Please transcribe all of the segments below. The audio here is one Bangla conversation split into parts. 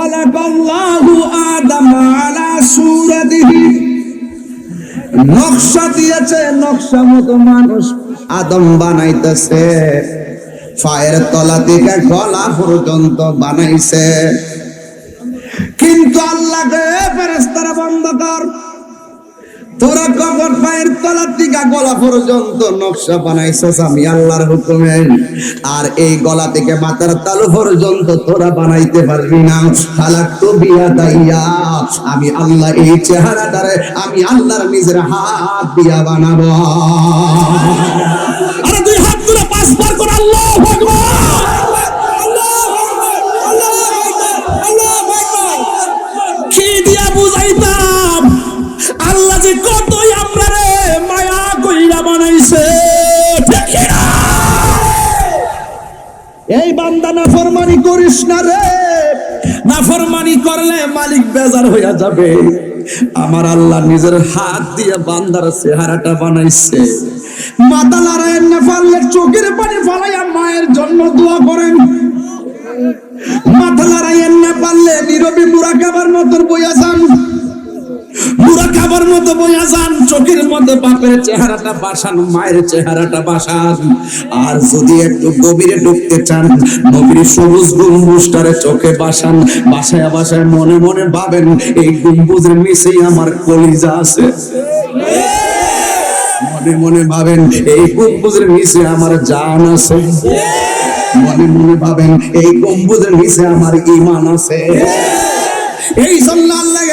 خلق الله آدم على صورته নকশা দিয়েছে নকশা মতো মানুষ আদম বানাইতেছে পায়ের তলা থেকে গলা পর্যন্ত বানাইছে কিন্তু আল্লাহকে ফেরেস্তারা বন্ধ কর তোরা কবর পায়ের তলা থেকে গলা পর্যন্ত নকশা বানাইছস আমি আল্লাহর হুকুমে। আর এই গলা থেকে মাথার তালু পর্যন্ত তোরা বানাইতে পারবি না। খালাক তো বিয়া দাইয়া আমি আল্লাহ এই চেহারাটারে আমি আল্লাহর নিজের হাত দিয়া বানাবো। আরে দুই হাত তুলে পাঁচবার করে আল্লাহ কি দিয়া বুঝাইতাম? আল্লাহ যে কতই আমরা রে মায়া কইরা বানাইছে। না? এই বান্দা না ফরমানি করিস না রে। নাফরমানি করলে মালিক বেজার হইয়া যাবে। আমার আল্লাহ নিজের হাত দিয়ে বান্দার চেহারাটা বানাইছে। মাথা লড়াইয়ের না পারলে চোখের পানি ফালাইয়া মায়ের জন্য দোয়া করেন। মাথা লড়াইয়ের না পারলে নীরবী মুরা খাবার মতন বইয়া যান। মুরা খাবার মতো মনে মনে ভাবেন, এই গম্বুজের নিচেই আমার কলিজা আছে। মনে মনে ভাবেন, এই গম্বুজের নিচে আমার জান আছে। মনে মনে ভাবেন, এই গম্বুজের নিচে আমার ইমান আছে। এই জন্য আল্লাহ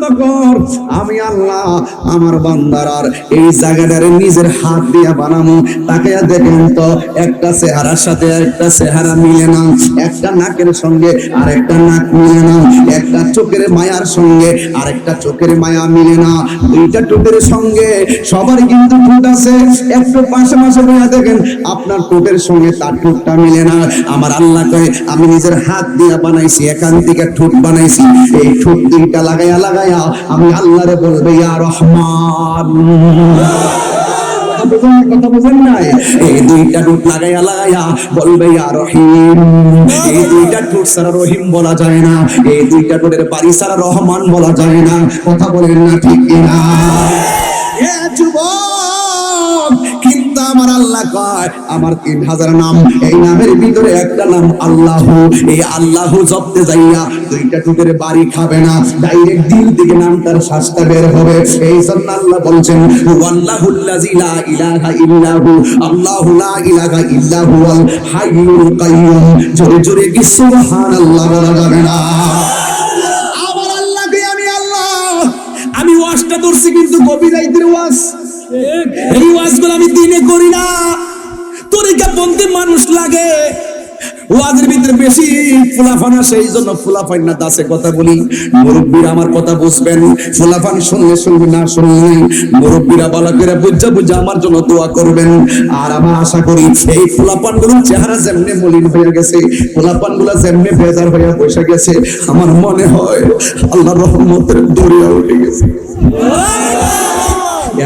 বন্ধ কর। আমি আল্লাহ, আমার বান্দারার এই জায়গাটারে নিজের হাত দিয়া বানামো। তাকে দেখেন তো, একটা চেহারার সাথে একটা চেহারা মিলে না। একটা নাকের সঙ্গে আর একটা নাক মিলে না। একটা চোখের মায়ার সঙ্গে আর একটা চোখের মায়া মিলে না। দুইটা ঠোঁটের সঙ্গে সবার কিন্তু ঠোঁট আছে। একটু পাশে পাশে দেখেন, আপনার ঠোঁটের সঙ্গে তার ঠোঁটটা মিলে না। আমার আল্লাহ আমি নিজের হাত দিয়া বানাইছি, এখান থেকে ঠোঁট বানাইছি। এই ঠোঁট দুইটা লাগাইয়া লাগাইয়া আমি আল্লাহরে বলবে, ইয়া রহমান। কথা নাই এই দুইটা টুট বলবে রহিম। দুইটা সারা রহিম বলা যায় না। এই দুইটা ছাড়া রহমান বলা যায় না। কথা বলেন না ঠিক কিনা? যুবক! আমার আল্লাহ কয়, আমার তিন হাজার নাম, এই নামের ভিতরে একটা নাম আল্লাহ। এই আল্লাহ জপতে যাইয়া দুইটা টুকের বাড়ি খাবে না ডাইরেক্ট দিল থেকে নামটার শ্বাসটা বের হবে। এই জন্য আল্লাহ বলছেন জোরে বলা যাবে না? আমার আল্লাহকে আমি আল্লাহ। আমি ধরছি কিন্তু গভীর রাইতের ওয়াজ। এই ওয়াজগুলো আমি দিনে করি না। তরিকা বন্ধে মানুষ লাগে। ওয়াজের ভিতরে বেশি ফুলাফান এই জন্য ফুলাফান না, দাসে কথা বলি। আমার কথা বুঝবেন। ফুলাফান শুনলে না শুনলে মুরব্বীরা বুঝা বুঝা আমার জন্য দোয়া করবেন। আর আমার আশা করি এই ফুলাপানগুলোর চেহারা যেমনি মলিন হয়ে গেছে ফুলাপানগুলা যেমনি বেজার হয়ে বসে গেছে, আমার মনে হয় আল্লাহ রহমতের দরিয়া উঠে গেছে।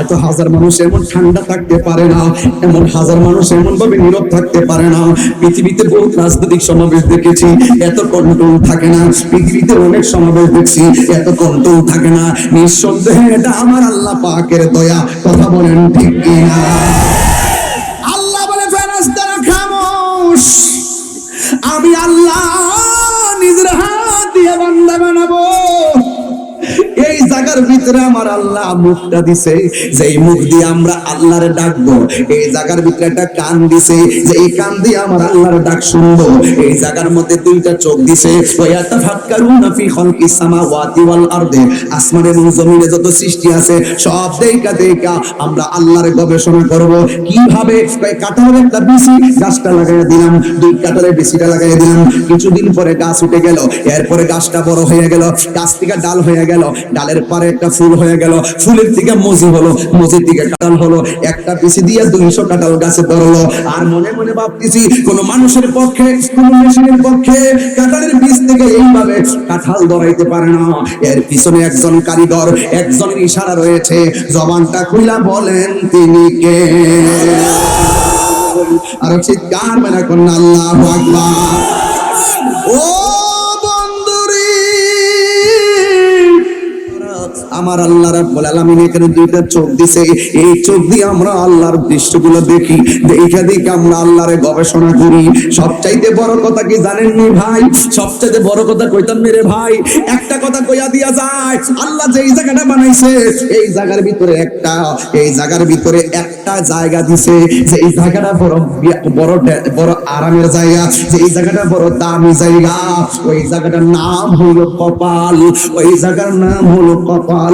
এত হাজার মানুষ এমন ঠান্ডা থাকতে পারে না, এমন হাজার মানুষ এমন ভাবে নীরব থাকতে পারে না। পৃথিবীতে বহুত রাজনৈতিক সমাবেশ দেখেছি, এত কন্ট্রোল থাকে না। পৃথিবীতে অনেক সমাবেশ দেখছি, এত কন্ট্রোল থাকে না। নিঃসন্দেহে এটা আমার আল্লাহ পাকের দয়া। কথা বলেন ঠিক কিনা? আল্লাহ বলে, ফেরেশতারা খামোশ। আমি আল্লাহ নিজের হাত দিয়ে বান্দা বানাবো। জায়গার ভিতরে আমার আল্লাহ মুখটা দিছে। যে মুখ দিয়ে আমরা আল্লাহরে ডাকবো এই জায়গার ভিতরে একটা কান দিছে। যে এই কান দিয়ে আমার আল্লাহর ডাক শুনব, এই জায়গার মধ্যে দুইটা চোখ দিছে। ওয়াতাফাক্কারুনা ফি খালকিস সামাওয়াতি ওয়াল আরদি, আসমান এবং জমিনে যত সৃষ্টি আছে, সব দেইকা দেইকা আমরা আল্লাহর গবেষণা করব। কীভাবে? কাঁঠালের একটা বিসি গাছটা লাগাইয়া দিলাম, দুই কাঁঠালের বিসিটা লাগাইয়া দিলাম। কিছুদিন পরে গাছ উঠে গেল, এরপরে গাছটা বড় হয়ে গেল, গাছ থেকে ডাল হয়ে গেল, ডালের পরে একটা ফুল হয়ে গেল, ফুলের থেকে মজি হলো, মজির দিকে কাঁঠাল হলো, একটা পিসি দিয়ে দুইশো কাঁঠাল গাছে ধরলো। আর মনে মনে ভাবতেছি, কোন মানুষের পক্ষে, কোন মেশিনের পক্ষে কাঁঠালের বীজ থেকে এইভাবে কাঁঠাল ধরাইতে পারে না। এর পিছনে একজন কারিগর, একজনের ইশারা রয়েছে, জবানটা খুইলা বলেন তিনি কে? আর চিৎকার মেলা করেন আল্লাহ আকবার। ও আমার আল্লাহ রাব্বুল আলামিন এখানে দুইটা চোখ দিছে। এই চোখ দিয়ে আমরা আল্লাহর দৃশ্যগুলো দেখি। দেখে দেখে আমরা আল্লাহর গবেষণা করি। সবচাইতে বড় কথা কি জানেন নি ভাই? সবচাইতে বড় কথা কইতাম মেরে ভাই? একটা কথা কইয়া দিয়া যায়, আল্লাহ যে এই জায়গাটা বানাইছে, এই জায়গার ভিতরে একটা, এই জায়গার ভিতরে একটা জায়গা দিছে। যে এই জায়গাটা বড় বড় বড় আরামের জায়গা যে এই জায়গাটা বড় দামি জায়গা, ওই জায়গাটার নাম হলো কপাল, ওই জায়গার নাম হলো কপাল।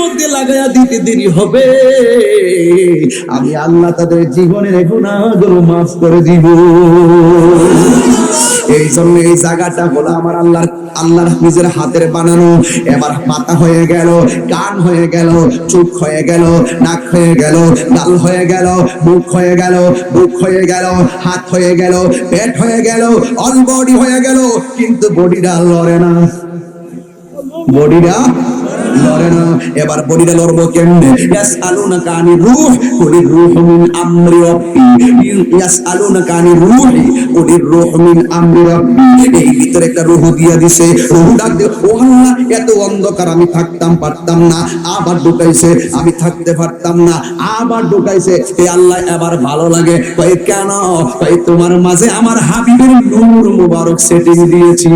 মধ্যে লাগাইয়া দিতে দেরি হবে আমি আল্লাহ তাদের জীবনের গুণাগুলো মাফ করে দিব এই জন্য এই জায়গাটা হলো আমার আল্লাহর আল্লাহর নিজের হাতের বানানো এবার মাথা হয়ে গেল কান হয়ে গেল চোখ হয়ে গেল নাক হয়ে গেল গাল হয়ে গেল মুখ হয়ে গেল বুক হয়ে গেল হাত হয়ে গেল পেট হয়ে গেল অল বডি হয়ে গেল কিন্তু বডিটা লড়ে না বডিটা লড়ে না। এবার লড়বো ইয়াসআলুনা কানি রূহ, কুলির রূহ মিন আমরি রাব্বি। ইয়াসআলুনা কানি কুলির রূহ মিন আমরি রাব্বি। এই ভিতরে একটা রূহ দিয়া দিছে। রূহ ডাক ও আল্লাহ, এত অন্ধকার, আমি থাকতাম পারতাম না। আবার ঢুকাইছে, আমি থাকতে পারতাম না। আবার ঢুকাইছে। এই আল্লাহ, এবার ভালো লাগে। কই কেন? কই তোমার মাঝে আমার হাবিবের নূর মুবারক সেটিং দিয়েছি।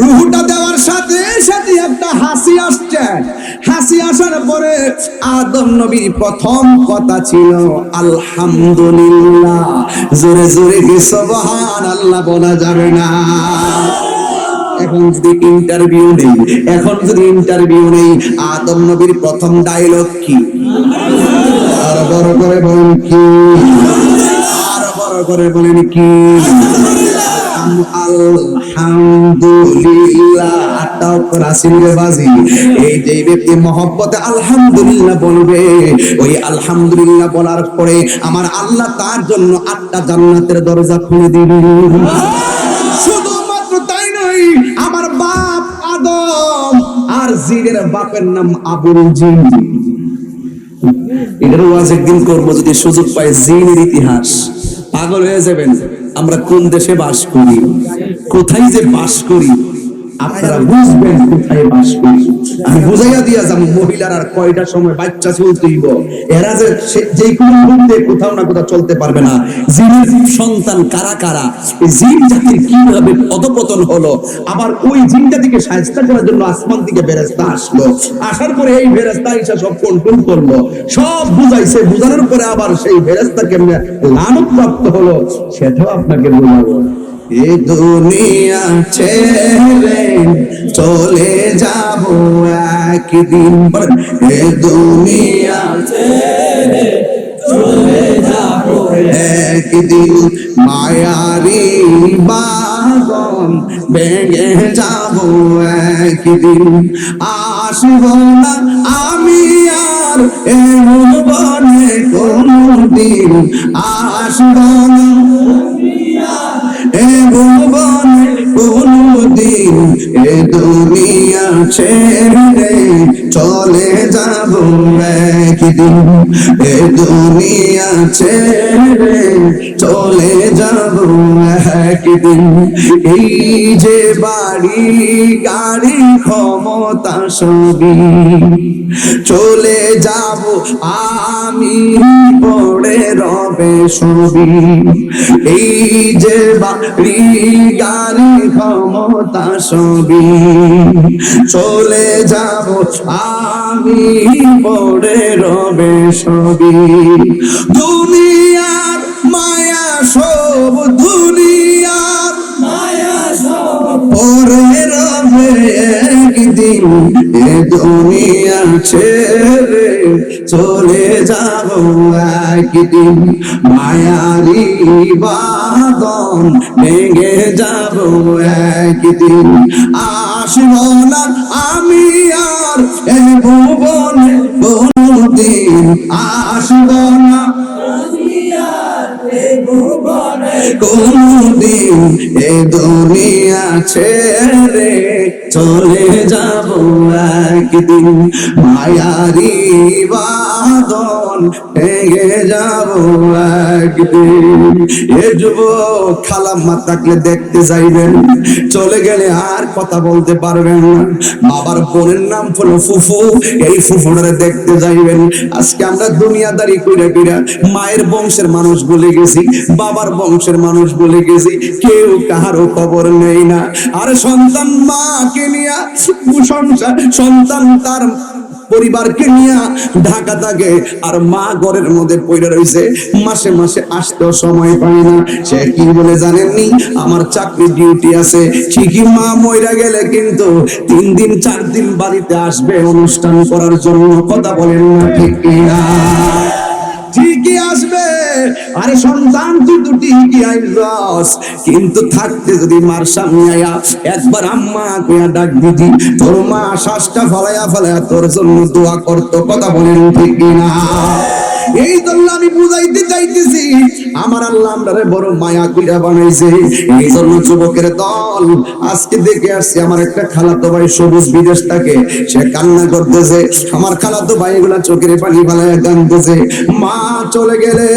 রুহুটা দেওয়ার সাথে সাথে একটা হাসি আসছে। হাসি আসার পরে আদম নবীর প্রথম কথা ছিল, আলহামদুলিল্লাহ। জোরে জোরে কি সুবহান আল্লাহ বলা যাবে না। এখন যদি ইন্টারভিউ নেই, এখন যদি ইন্টারভিউ নেই, আদম নবীর প্রথম ডায়লগ কি? আর বড় করে বলেন কি? আর বড় করে বলেন কি? আমার আল্লাহ তার জন্য আটটা জান্নাতের দরজা খুলে দিবেন শুধুমাত্র তাই নয়, আমার বাপ আদম আর জিনের বাপের নাম আবুল এটার ওয়াজ একদিন করব, যদি সুযোগ পাই, জিনের ইতিহাস। পাগল হয়ে যাবেন। আমরা কোন দেশে বাস করি? কোথায় যে বাস করি? আপনারা বুঝবেন কোথায় বাস করি আমি বুঝাইয়া দিয়া যাব, মহিলার কয়টা সময় বাচ্চা চলতেইব এরা যে যে কোনো মুহূর্তে কোথাও না কোথাও চলতে পারবে না। জিনের সন্তান কারা কারা? জিন জাতির কীভাবে অধপতন হলো? আবার ওই জিন জাতিকে সাহায্য করার জন্য আসমান থেকে বেরেস্তা আসলো। আসার পরে এই বেরেস্তা এসে সব কন্ট্রোল করল। সব বুঝাইছে। বুঝানোর পরে আবার সেই বেরেস্তা কেমনে লানত প্রাপ্ত হলো। সেটাও আপনাকে বোঝাবো এ দুনিয়া ছেড়ে চলে যাব একদিন এ দুনিয়া ছেড়ে চলে যাব একদিন। মায়ারি বাগন ভেঙে যাব একদিন। আসব না আমি আর এমন বনে কোনদিন। আসব না এ ভুবনে কোনদিন এ দুনিয়া ছেড়ে চলে যাব একদিন। এ দুনিয়া ছেড়ে চলে যাব একদিন। এই যে বাড়ি, গাড়ি, ক্ষমতা সবই চলে যাব আমি, পড়ে রবে ছবি এই যে বাড়ি, গাড়ি, ক্ষমতা সবই চলে যাব আমি পড়ে রবে ছবি। দুনিয়ার মায়া সব একদিন এ দুনিয়া ছেড়ে চলে যাব একদিন। মায়ারি বাদন ভেঙে যাব একদিন। আসব না আমি আর এ ভুবনে কোনদিন। আসব না এ দুনিয়া ছেড়ে চলে যাব একদিন। মায়ারি বাদন ভেঙে যাব একদিন। এ দেখতে যাইবেন, চলে গেলে আর কথা বলতে পারবেন না। বাবার বোনের নাম হলো ফুফু, এই ফুফুটারে দেখতে যাইবেন। আজকে আমরা দুনিয়াদারি কইরা কইরা মায়ের বংশের মানুষ বলে গেছি, বাবার বংশের মানুষ বলে গেছি, কেউ কাহারও খবর নেই না। আর সন্তান মাকে নিয়া সন্তান তার পরিবারকে নিয়ে ঢাকা থাকে। আর মা ঘরের মধ্যে পড়ে রয়েছে, মাসে মাসে আসতেও সময় পায় না। সে কি বলে জানেননি? আমার চাকরি ডিউটি আছে। ঠিকই মা মইরা গেলে কিন্তু তিন দিন, চার দিন বাড়িতে আসবে অনুষ্ঠান করার জন্য। কথা বলেন না ঠিক ঠিকই আসবে। আরে সন্তান, তুই দুটি ঠিকই আইসস কিন্তু থাকতে যদি মার সামনে আয়া একবার আম্মা কইয়া ডাক দিদি, তোর মা শ্বাসটা ফলাইয়া ফলাইয়া তোর জন্য দোয়া করতো, কথা বলেন ঠিক না এই জন্য আমি বুঝাইতে চাইতেছি, আমার আল্লাহ আমরারে বড় মায়া কইরা বানাইছে। এই জন্য যুবকের দল, আজকে দেখে আসছি আমার একটা খালাতো ভাই সবুজ বিদেশ থাকে, সে কান্না করতেছে। আমার খালাতো ভাই এগুলা চোখের পানি ফালাইয়া কান্দতেছে মা চলে গেলে,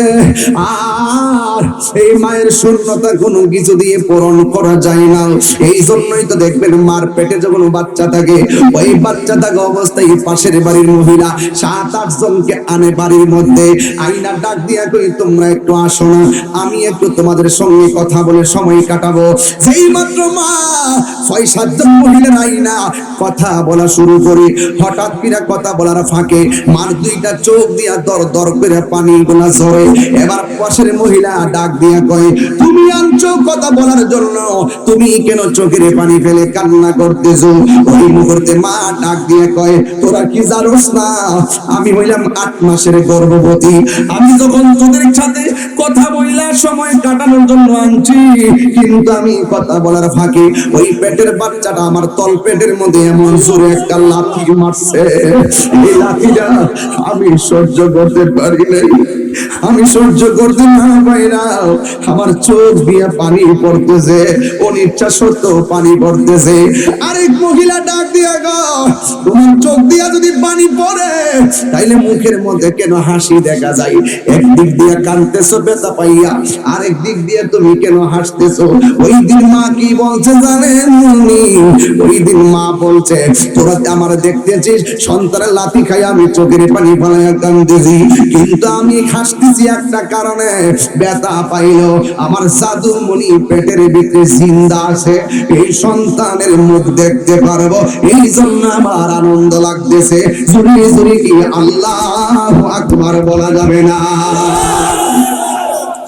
আর এই মায়ের শূন্যতা কোনো কিছু দিয়ে পূরণ করা যায় না। এই জন্যই তো দেখবেন মার পেটে যখন বাচ্চা থাকে, ওই বাচ্চা থাকা অবস্থায় পাশের বাড়ির মহিলা সাত আট জনকে আনে বাড়ির মধ্যে। আইনা ডাক দিয়া কই, তোমরা একটু আসো না, আমি একটু তোমাদের সঙ্গে কথা বলে সময় কাটাবো। যেই মাত্র মা ছয় সাতজন মহিলা আইনা কথা বলা শুরু করি, হঠাৎ কিরা কথা বলার ফাঁকে মার দুইটা চোখ দিয়া দর দর করে পানি গুলা ঝরে। এবার পাশের মহিলা ডাক দিয়া কয়, তুমি আনছো কথা বলার জন্য, তুমি কেন চোখের পানি ফেলে কান্না করতেছো? ওই মুহূর্তে মা ডাক দিয়ে কয়, তোরা কি জানোস না, আমি হইলাম আট মাসের গর্ভবতী আমি যখন তোদের সাথে কথা বইলা সময় কাটানোর জন্য আনছি। কিন্তু আমি কথা বলার ফাঁকে ওই পেটের বাচ্চাটা আমার তল পেটের মধ্যে এমন জোরে একটা লাথি মারছে। এই লাথিটা আমি সহ্য করতে পারি নাই। আমি সহ্য করতে না পাইরা আমার চোখ দিয়ে পানি পড়তেছে, অনিচ্ছা সত্ত্বেও পানি পড়তেছে। আরেক মহিলা ডাক দিয়া গো, তোমার চোখ দিয়া যদি পানি পড়ে, তাইলে মুখের মধ্যে কেন হাসি দেখা যায়? একদিক দিয়ে কানতেছো লাথি খাই আমি চোখের পানি কিন্তু আমি হাসতেছি একটা কারণে পাইলো আমার সাধু মনি পেটের ভিতরে জিন্দা আছে। এই সন্তানের মুখ দেখতে পারব, এই জন্য আমার আনন্দ লাগতেছে। কি আল্লাহ বলা যাবে না?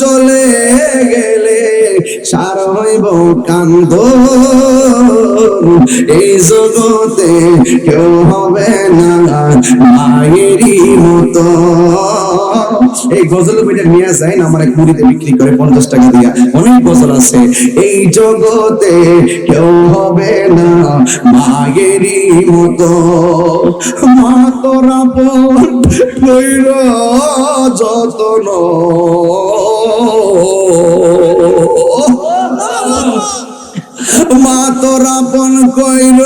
চলে গেলে সার হইব কান্দ এই জগতে কেউ হবে না মায়েরই মতো। এই গজল বইটা নিয়ে যায় না, আমার মুড়িতে বিক্রি করে পঞ্চাশ টাকা দিয়া। অনেক গজল আছে। এই জগতে কেউ হবে না মায়েরই মতো। মা তোরা কইর যতন। oh, oh, oh, oh. মা তোরা পন কইর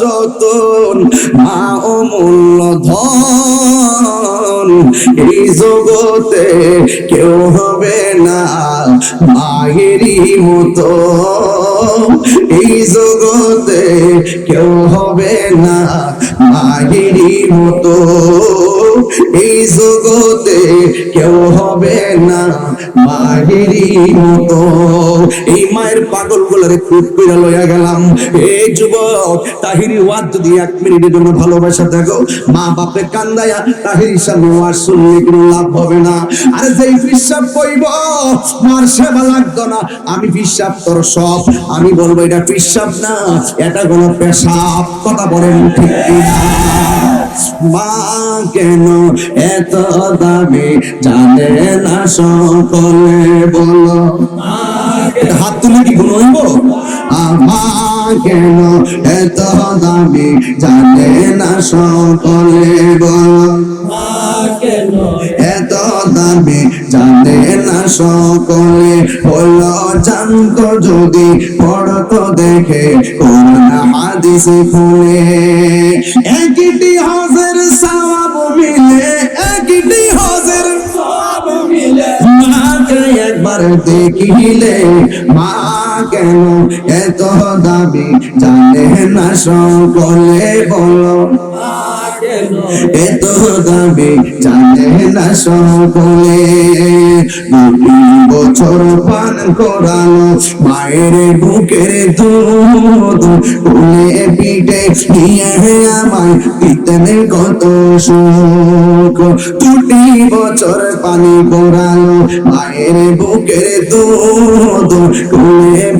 যতন মা অমূল্য ধন। এই জগতে কেউ হবে না মায়েরই মতো। এই জগতে কেউ হবে না মায়েরই মতো। এই জগতে কেউ হবে না মায়েরই মতো। এই মায়ের পাগল গুলারে খুব করে লইয়া গেলাম। এই যুবক যদি এক মিনিটের জন্য ভালোবাসা মা বাপে কান্দায়া তাহিরি সামনে ওয়াজ শুনলে কোনো লাভ হবে না। আরে যেই বিশ্বাস কইব, মার সেবা লাগতো না। আমি বিশ্বাস তোর সব, আমি বলব এটা বিশ্বাস না, এটা কোনো পেশাব। কথা বলেন ঠিক মা কেন এত দামি জানে না সকলে বলো? এটা হাত তুলে কি গুণ হইব? আমার কেন এত দামি জানে না সকলে বলো। এত দামি জানে না সকলে হলো জানতো যদি পড়তো দেখে কোন হাদিস খুলে। একটি হজের সওয়াব মিলে একটি হজের মাকে একবার দেখিলে, মা কেন এত দাবি? জানে না সকলে বলো। এত দাবি? জানে না সকলে। বছর বছর পান করানো মায়ের বুকের দুধ পিঠে নিয়ে আমায় দিতেন কত সুখ। দুটি বছর পানি করানো মায়ের বুকের দুধ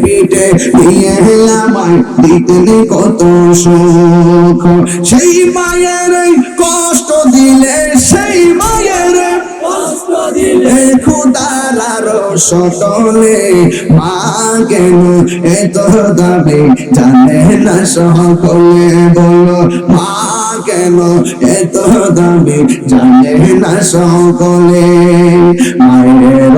পিঠে নিয়ে আমায় দিতেন কত সুখ। সেই মায়ের কষ্ট দিলে, সেই মায়ের এ খুদার আরও সতলে মা কেন এত দাবি জানে না সকলে। বলো মা কেন এত দাবি জানে না সকলে। মায়ের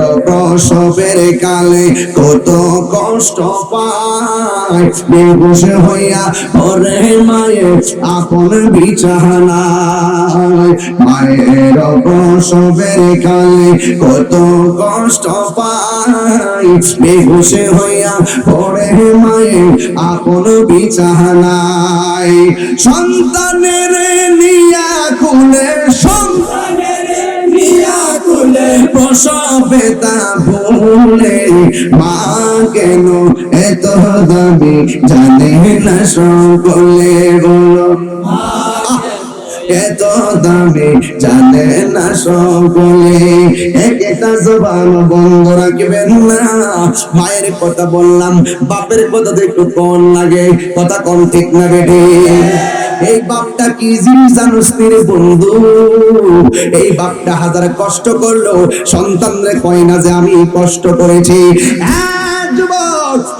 প্রসবের কালে কত কষ্ট পায়। বেহুশ হইয়া ওরে মায়ের আপন বিছানায়। মায়ের প্রসবের কালে কত কষ্ট পায়। বেহুশ হইয়া পড়ে মায়ের আপন বিছানায়। সন্তানের নিয়া কুলে কুলে তা মা কেন এত দাবি জানে না সকলে বলো। এত দামে জানে না সকলে। একটা জবান বন্ধ রাখবেন না। মায়ের কথা বললাম, বাপের কথা তো একটু কম লাগে, কথা কম ঠিক না বেটে। এই বাপটা কি জিনিস জানুস বন্ধু? এই বাপটা হাজার কষ্ট করল সন্তানরে কয় না যে আমি কষ্ট করেছি। হ্যাঁ,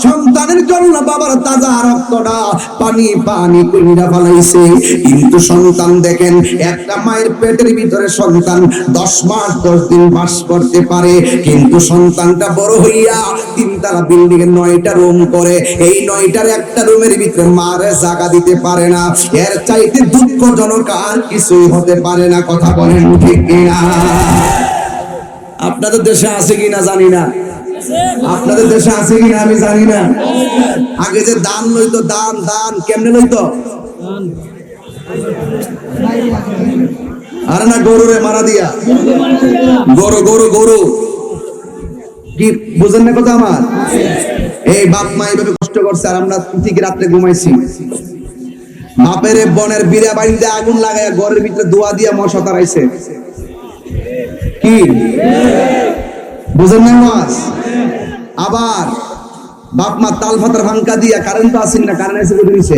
সন্তানের জন্য বাবার তাজা রক্তটা পানি পানি কইরা ফলাইছে। কিন্তু সন্তান দেখেন, একটা মায়ের পেটের ভিতরে সন্তান দশ মাস, দশ দিন বাস করতে পারে। কিন্তু সন্তানটা বড় হইয়া তিনতলা বিল্ডিং এ নয়টা রুম করে। এই নয়টার একটা রুমের ভিতরে মারে জায়গা দিতে পারে না। এর চাইতে দুঃখজনক আর কিছুই হতে পারে না, কথা বলেন ঠিক কিনা? আপনাদের দেশে আছে কিনা জানি না। আপনাদের দেশে আছে কিনা আমি জানি না। আগে যে দান লইতো, দান দান, কেমনে লইতো? আরে না, গরু রে, মারা দিয়া। গরু গরু গরু। কি, বুঝেন না কথা আমার? এই বাপ মা এইভাবে কষ্ট করছে, আর আমরা ঠিক রাত্রে ঘুমাইছি। বাপের বনের বিড়া বাড়িতে আগুন লাগায় ঘরের ভিতরে দোয়া দিয়া মশা তারাইছে। কি? বুঝেন না আবার বাপ মা তাল ফাতার ভাঙ্কা দিয়া কারেন্ট তো আসেন না কারেন্ট এসে বুঝে নিছে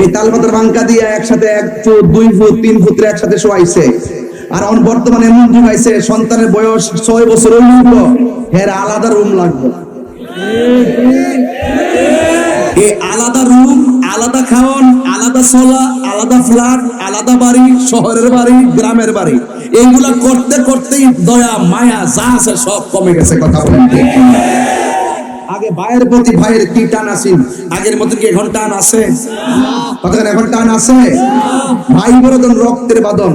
এই তাল ফাতার ভাঙ্কা দিয়া একসাথে এক ফুট, দুই ফুট, তিন ফুট একসাথে শোয়াইছে। আর এখন বর্তমানে এমন যুগ আইছে সন্তানের বয়স ছয় বছর হইল এর আলাদা রুম লাগবে। এই আলাদা রুম আলাদা খাওয়ান, আলাদা সোলা আলাদা ফ্ল্যাট আলাদা বাড়ি, শহরের বাড়ি, গ্রামের বাড়ি। এইগুলা করতে করতেই দয়া, মায়া, যা আছে সব কমে গেছে কথা বলেন আগে ভাইয়ের প্রতি ভাইয়ের কি টান আসিন আগের মতো কি এখন টান আছে? কতক্ষণ এখন টান আছে? ভাই বড় রক্তের বাদন।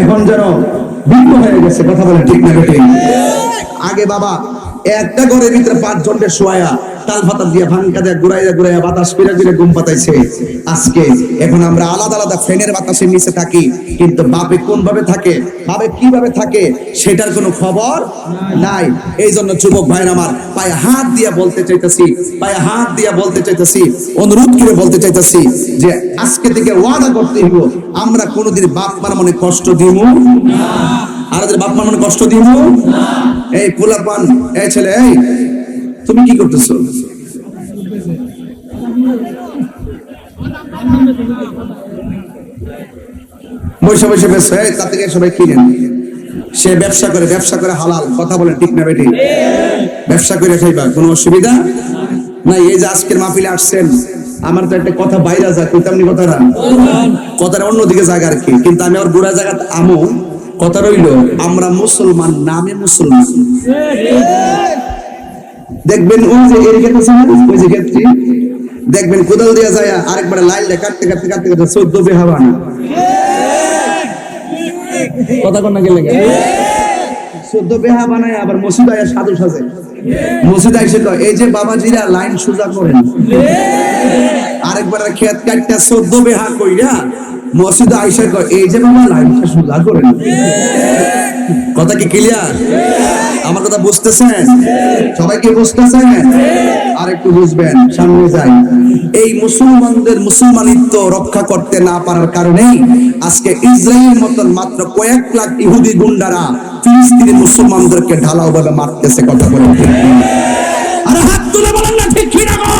এখন যেন ভিন্ন হয়ে গেছে, কথা বলে ঠিক না বেঠিক আগে বাবা, একটা ঘরের ভিতরে পাঁচ জনকে শোয়া তাল ফাতা দিয়ে ভাঙ্কা দিয়ে ঘুরাইয়া ঘুরাইয়া বাতাস ফিরে ফিরে ঘুম পাতাইছে। আজকে এখন আমরা আলাদা আলাদা ফ্যানের বাতাসের নিচে থাকি, কিন্তু বাপে কোন ভাবে থাকে, বাপে কীভাবে থাকে সেটার কোনো খবর নাই। এই জন্য যুবক ভাইয়ের আমার পায়ে হাত দিয়ে বলতে চাইতেছি, পায়ে হাত দিয়ে বলতে চাইতেছি, অনুরোধ করে বলতে চাইতেছি যে আজকে থেকে ওয়াদা করতে হইব, আমরা কোনোদিন বাপ মার মনে কষ্ট দিব আর ওদের বাপ মার মনে কষ্ট দিব এই পোলা পান এই ছেলে, এই তুমি কি করতেছো? এই, তার থেকে সবাই কিনেন সে ব্যবসা করে ব্যবসা করে হালাল, কথা বলে ঠিক না বেটি ব্যবসা করে খাইবা, কোনো অসুবিধা? না এই যে আজকের মাহফিলে আসছেন, আমার তো একটা কথা বাইরে যায়, কইতাম নি কথাটা? অন্যদিকে জায়গা আর কি। কিন্তু আমি আর বুড়া জায়গা আমো, কথা রইল, আমরা মুসলমান, নামে মুসলমান। দেখবেন ওই যে এর ক্ষেত্রে না, ওই যে ক্ষেত্রে দেখবেন কোদাল দিয়া যায় আরেকবার লাইল কাটতে কাটতে কাটতে কাটতে চোদ্দ বেহাবা। না কথা কন্যা গেলে চোদ্দ লাইন আরেকবার খেত কাটতে চোদ্দ বেহা কইরা মসজিদ আইসে কয়, এই যে বাবা লাইনটা সোজা করেন কথা কি ক্লিয়ার আমার কথা বুঝতেছেন? সবাই কি বুঝতেছেন? আর একটু বুঝবেন, সামনে যাই। এই মুসলমানদের মুসলমানিত্ব রক্ষা করতে না পারার কারণেই আজকে ইসরায়েলের মতন মাত্র কয়েক লাখ ইহুদি গুন্ডারা ফিলিস্তিনি মুসলমানদেরকে ঢালাও ভাবে মারতেছে, কথা বলে? আরে হাত তুলে বলেন না ঠিক কি না গো?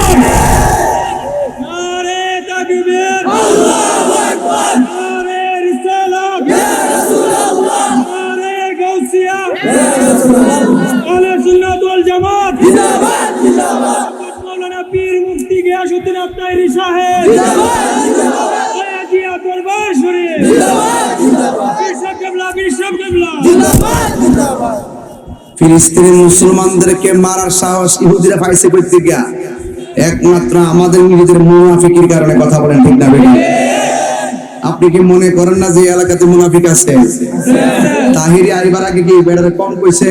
নারে তাকবীর আল্লাহু আকবার নারে রিসালাত ইয়া রাসূলুল্লাহ নারে গাউসিয়া ইয়া রাসূলুল্লাহ আহলে সুন্নাত ওয়াল জামাত। জিন্দাবাদ জিন্দাবাদ। মাওলানা পীর মুফতি গিয়াসউদ্দিন আত্মাইরি সাহেব। জিন্দাবাদ জিন্দাবাদ। জিয়া দরবার শরীফ। জিন্দাবাদ জিন্দাবাদ। বিশাব কিবলা বিশাব কিবলা। ফিলিস্তিনি মুসলমানদেরকে মারার সাহস ইহুদিরা পাইছে করতে গিয়া একমাত্র আমাদের নিজেদের মুনাফিকির কারণে কথা বলেন ঠিক না বেটি? আপনি কি মনে করেন না যে এলাকাতে মুনাফিক আছে? তাহিরি আইবার আগে কি বেড়ারে কম কইছে?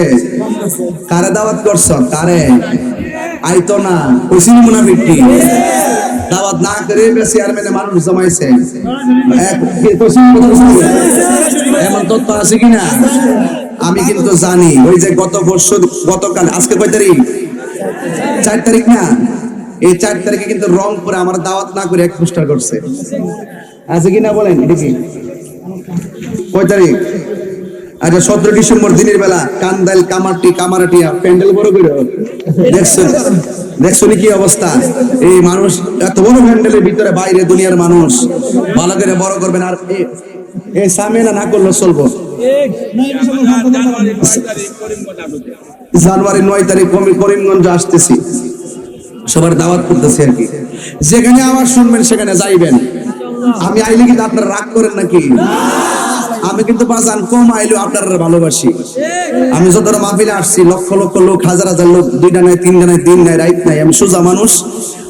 কারে দাওয়াত করছ? কারে? আইতো না কইছিনি মুনাফিক কি? দাওয়াত না করে মানুষ জমাইছে। এক কি কইছিনি কথা কইছিনি? এমন তথ্য আছে কিনা? আমি কিন্তু জানি। ওই যে গত বছর গতকাল, আজকে কয় তারিখ? চার তারিখ না? এই চার তারিখে কিন্তু রংপুরে আমার দাওয়াত না করে এক পোস্টার করছে। আছে কিনা বলেন কি? কয় তারিখ? আচ্ছা সতেরো ডিসেম্বর দিনের বেলা, কান্দাইল, কামারটি, কামারাটিয়া, প্যান্ডেল বড় করে। দেখছেন দেখছেন কি অবস্থা? এই মানুষ, এত বড় প্যান্ডেলের ভিতরে বাইরে দুনিয়ার মানুষ। ভালো করে বড় করবেন আর এই না চলবো। জানুয়ারি নয় তারিখ করিমগঞ্জ আসতেছি। সবার দাওয়াত করতেছি আর কি। যেখানে আওয়াজ শুনবেন, সেখানে যাইবেন। আমি আইলে কিন্তু আপনারা রাগ করেন নাকি? আমি কিন্তু বাজান কম আইলেও আপনারা ভালোবাসি। আমি যতটা মাহফিলে আসছি, লক্ষ লক্ষ লোক, হাজার হাজার লোক দুইটা নাই তিনটা নাই দিন নাই রাইট নাই, আমি সোজা মানুষ।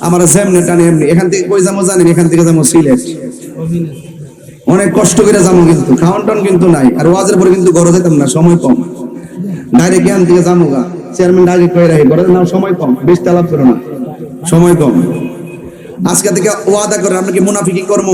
আমার যেমনি টানে এমনি। এখান থেকে কই যাব জানেন? এখান থেকে যাব সিলেট। অনেক কষ্ট করে যাব কিন্তু। খাওয়ান টাউন কিন্তু নাই। আর ওয়াজের পরে কিন্তু ঘরে যেতাম না, সময় কম। ডাইরেক্ট এখান থেকে যাব গা। চেয়ারম্যান ডাইরেক্ট কয়ে রাখি। ঘরে নাম সময় কম। বেশ তালাপ করো না। সময় কম। আজকে থেকে ওয়াদা করে আমরা কি মুনাফিকি কর্ম